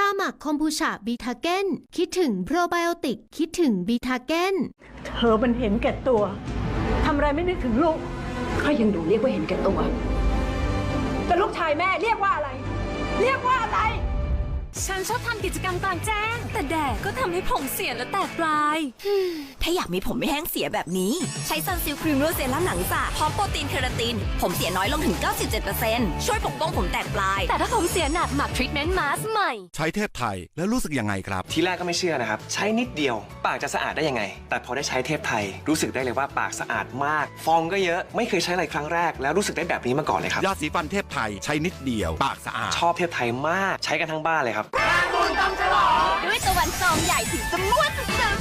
ชาหมักคอมบูชาบีทาเกนคิดถึงโปรไบโอติก คิดถึงบีทาเกนเธอมันเห็นแก่ตัวทำอะไรไม่นึกถึงลูกก็ยังดูเรียกว่าเห็นแก่ตัว แต่ลูกชายแม่เรียกว่าอะไร เรียกว่าอะไร ฉันชอบทำกิจกรรมกลางแจ้ง แต่แดดก็ทำให้ผมเสียและแตกปลาย ถ้าอยากมีผมไม่แห้งเสียแบบนี้ ใช้ซันซิลครีมโรเซรั่มหนังสระพร้อมโปรตีนเคราติน ผมเสียน้อยลงถึง 97%ช่วยปกป้องผมแตกปลาย แต่ถ้าผมเสียหนักหมักทรีทเมนต์มาสใหม่ ใช้เทพไทยแล้วรู้สึกยังไงครับ ทีแรกก็ไม่เชื่อนะครับ ใช้นิดเดียว ปากจะสะอาดได้ยังไง แต่พอได้ใช้เทพไทย รู้สึกได้เลยว่าปากสะอาดมาก ฟองก็เยอะไม่เคยใช้อะไรครั้งแรก แล้วรู้สึกได้แบบนี้มาก่อนเลยครับยาสีฟันเทพไทยใช้นิดเดียว ปากสะอาดชอบเทพไทยมากใช้กันทั้งบ้านเลยครับด้วยตะวันซองใหญ่ถึงจะม้วนสุด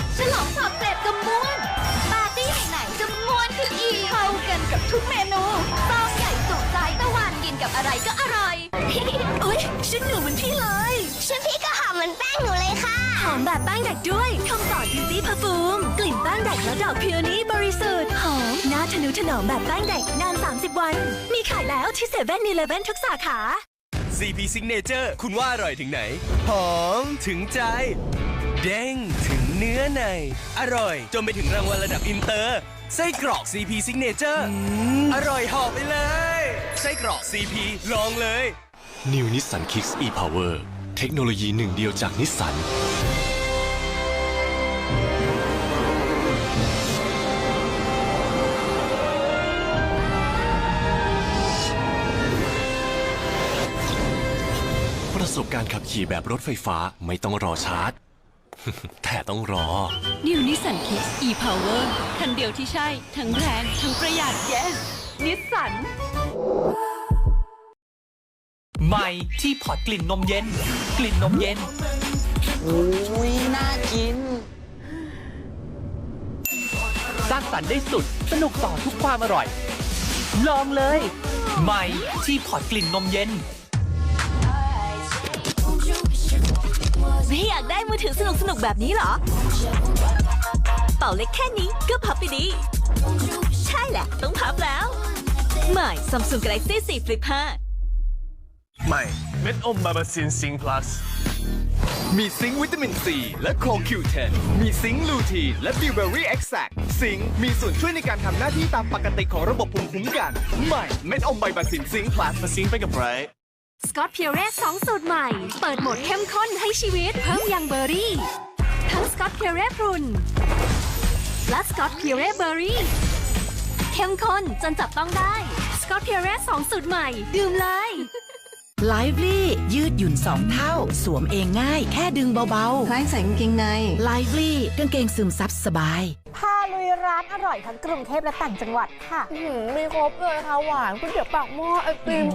ๆฉลองสอบเกรดจะม้วนปาร์ตี้ไหนๆจะม้วนขึ้นอีกเข้ากันกับทุกเมนูซองใหญ่สุดใจตะวันกินกับอะไรก็อร่อย อุ๊ยฉันหนูเหมือนพี่ แบบแป้งเด็กด้วยคำต่อดิซี่พาฟูม กลิ่นแป้งเด็กและดอกพิโอนี่บริสุทธิ์หอมน่าทะนุถนอมแบบแป้งเด็กนาน 30 วัน มีขายแล้วที่เซเว่นอีเลฟเว่นทุกสาขา CP Signature คุณว่าอร่อยถึงไหน หอมถึงใจ เด้งถึงเนื้อใน อร่อยจนไปถึงรางวัลระดับอินเตอร์ไส้กรอก CP Signature อร่อยหอบไปเลยไส้กรอก CP ลองเลย New Nissan Kicks e-Power เทคโนโลยีหนึ่งเดียวจากนิสสัน การณ์ขับขี่แบบรถไฟฟ้าไม่ต้องรอชาร์จ แต่ต้องรอ New Nissan Kicks e-Power คันเดียวที่ใช่ ทั้งแรง ทั้งประหยัด yes นิสสันใหม่ที่พอร์ตกลิ่นนมเย็น กลิ่นนมเย็นสร้างสรรค์ได้สุด สนุกต่อทุกความอร่อย ลองเลย ใหม่ที่พอร์ตกลิ่นนมเย็น ไม่อยากได้มือถือสนุกสนุกๆแบบนี้เหรอ เป่าเล็กแค่นี้ก็พับไปดี ใช่แหละ ต้องพับแล้ว ใหม่ Samsung Galaxy 4 Flip 5 ใหม่เม็ดอมบาบาซินซิงพลัสมีซิงค์วิตามินซีและโคคิวเทนมีซิงค์ลูทีนและบิวเบอรี่เอ็กแซกซิงค์มีส่วนช่วยในการทำหน้าที่ตามปกติของระบบภูมิคุ้มกัน ใหม่เม็ดอมไบาซินซิงพลัสมาซิงค์ไปกับไบรท์ สกอตเพียเรส2สูตรใหม่ เปิดโหมดเข้มข้นให้ชีวิตเพิ่มยังเบอร์รี่ ทั้งสกอตเพียเรพรุนและสกอตเพียเรเบอร์รี่ เข้มข้นจนจับต้องได้สกอตเพียเรส2สูตรใหม่ ดื่มเลยไลฟ์ลี่ยืดหยุ่นสองเท่า สวมเองง่าย แค่ดึงเบาคล้ายใส่กางเกงในๆไลฟ์ลี่กางเกงซึมซับสบาย พาลุยร้านอร่อยทั้งกรุงเทพและต่างจังหวัดค่ะมีครบเลยค่ะหวานก๋วยเตี๋ยวปากหม้อไอติม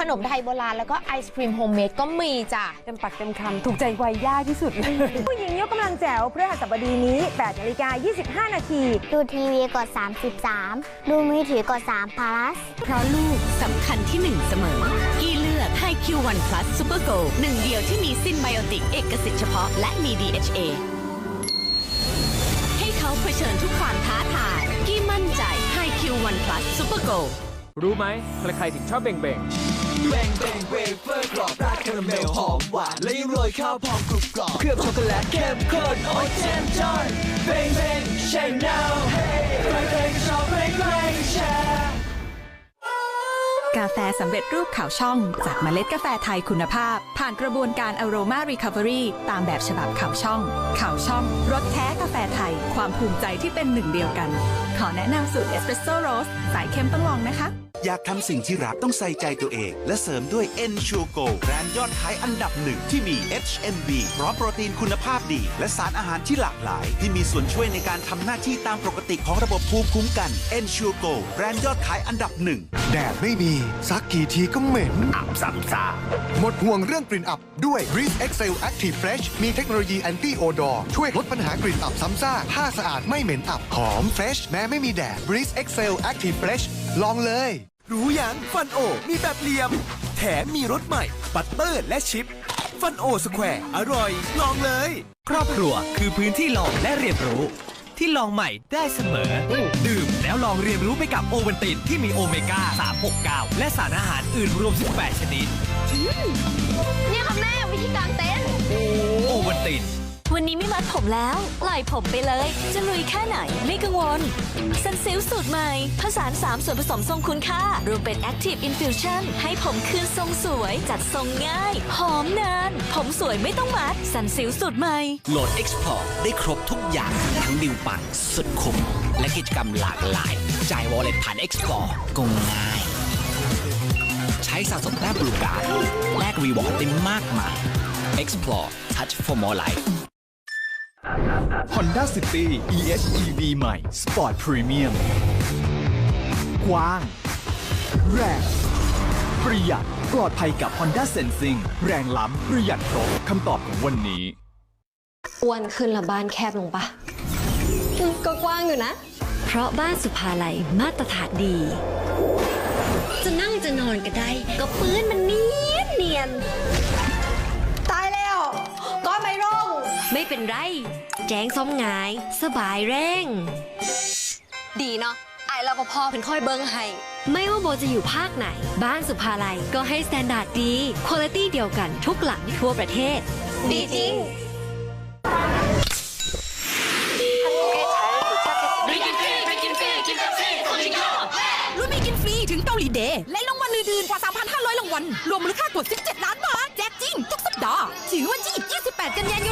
ขนมไทยโบราณแล้วก็ไอศครีมโฮมเมดก็มีจ้ะ เต็มปากเต็มคำถูกใจวัยย่าที่สุดเลย ผู้หญิงยกกำลังแจ๋วเพื่อหัสบดีนี้8นาฬิกา25 นาที ดูทีวีกด 33 ดูมือถือกด3 plus เพราะลูกสำคัญที่หนึ่งเสมอ กี้เลือกให้ Q1 Plus Super Go หนึ่งเดียวที่มีซินไบโอติกเอกสิทธิ์เฉพาะและมี DHA ให้ เขาเผชิญทุกความท้าทายกี้มั่นใจให้ Q1 Plus Super Go รู้ไหมใครๆถึงชอบเบ่งเบ่งแบงแบงเวเฟอร์กรอบราดคาราเมลหอมหวานและยังโรยข้าวพองกรุบกรอบเคลือบช็อกโกแลตเข้มข้นโอ้เจมจอยเบงเบงใช่ now เฮ้ใครใครก็ชอบใครใครก็แชร์กาแฟสำเร็จรูปขาวช่อง จากเมล็ดกาแฟไทยคุณภาพ ผ่านกระบวนการ Aroma Recovery ตามแบบฉบับขาวช่องขาวช่องรสแท้กาแฟไทย ความภูมิใจที่เป็นหนึ่งเดียวกัน ขอแนะนำสูตรเอสเปรสโซ่โรสสายเข้มต้องลองนะคะ อยากทำสิ่งที่รักต้องใส่ใจตัวเอง และเสริมด้วย e n s u r e Go แบรนด์ยอดขายอันดับหนึ่งที่มี HMB พร้อมโปรตีนคุณภาพดี และสารอาหารที่หลากหลาย ที่มีส่วนช่วยในการทำหน้าที่ตามปกติของระบบภูมิคุ้มกัน e n s u r e Go แบรนด์ยอดขายอันดับหนึ่งแดดไม่มีซักกี่ทีก็เหม็นอับซ้ำซาหมดห่วงเรื่องกลิ่นอับด้วย Breeze Excel Active Fresh มีเทคโนโลยี Anti Odor ช่วยลดปัญหากลิ่นอับซ้ำซากผ้าสะอาดไม่เหม็นอับหอมเฟรชแม้ไม่มีแดด Breeze Excel Active Fresh ลองเลย รู้ยังฟันโอ มีแบบเหลี่ยม แถมมีรสใหม่บัตเตอร์และชิป ฟันโอสแควร์ อร่อย ลองเลย ครอบครัวคือพื้นที่ลองและเรียนรู้ ที่ลองใหม่ได้เสมอ ดื่มแล้วลองเรียนรู้ไปกับโอวันตินที่มีโอเมก้า 369 และสารอาหารอื่นรวม 18 ชนิด เนี่ยค่ะแม่วิธีการเต้น โอวันติน วันนี้ไม่มัดผมแล้วปล่อยผมไปเลย จะลุยแค่ไหนไม่กังวลซันซิลสูตรใหม่ ผสาน3ส่วนผสมทรงคุณค่า รวมเป็น Active Infusion ให้ผมคืนทรงสวย จัดทรงง่าย หอมนาน ผมสวยไม่ต้องมัดซันซิลสูตรใหม่ โหลด Explore ได้ครบทุกอย่าง ทั้งดิวปังสุดคุ้มและกิจกรรมหลากหลาย จ่ายวอลเล็ตผ่าน Explore ก็ง่าย ใช้สะสมแต้มบลูการ์ดแลกรีวอร์ดได้มากมาย Explore Touch for more life Honda City EHEV ใหม่ Sport Premium กว้าง แรงประหยัดปลอดภัยกับ Honda Sensing แรงล้ำประหยัดครบคำตอบของวันนี้อ้วนขึ้นละบ้านแคบลงปะก็กว้างอยู่นะ เพราะบ้านสุภาลัยมาตรฐานดี จะนั่งจะนอนก็ได้ ก็ปื้นมันเนียนเนียน ไม่เป็นไร แจ้งซ้อมงาย สบายแรงดีเนาะไอเราพอเป็นค่อยเบิ้งให้ ไม่ว่าโบจะอยู่ภาคไหน บ้านสุภาลัยก็ให้สแตนดาร์ดดีคุณภาพเดียวกันทุกหลังทั่วประเทศ ดีจริง.ไปกินฟรีไปกินฟรีกินแบบฟรีคนละยอดรุ่นไม่กินฟรีถึงเกาหลีเดย์และรางวัลอื่นๆกว่า 3,500 รางวัล รวมมูลค่ากว่า 17 ล้านบาท แจกจริง ทุกสัปดาห์ ถึงวันที่ 28 กันยายน